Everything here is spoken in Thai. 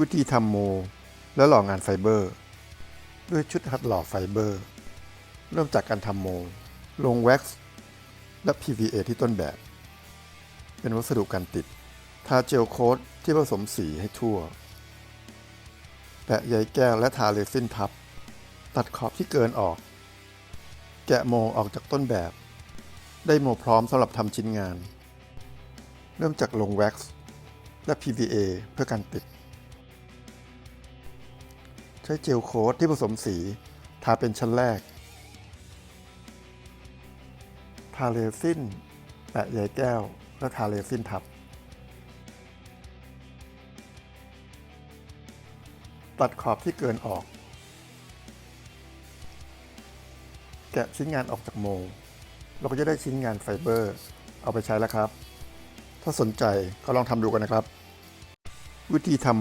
วิธีทำโม และหล่องานไฟเบอร์ ด้วยชุดคัดหล่อไฟเบอร์ เริ่มจากการทำโม ลงแว็กซ์และ PVA ที่ต้นแบบ เป็นวัสดุการติด ทาเจลโค้ดที่ผสมสีให้ทั่ว แปะใยแก้วและทาเรซินทับ ตัดขอบที่เกินออก แกะโมออกจากต้นแบบ ได้โมพร้อมสำหรับทำชิ้นงาน เริ่มจากลงแว็กซ์และ PVA เพื่อการติด ใช้เจลโค้ดที่ผสมสีทาเป็นชั้นแรก ทาเรซินแปะใยแก้ว และทาเรซินทับ ตัดขอบที่เกินออก แกะชิ้นงานออกจากโมเราก็จะได้ชิ้นงานไฟเบอร์ เอาไปใช้แล้วครับ ถ้าสนใจก็ลองทำดูกันนะครับ วิธีทำ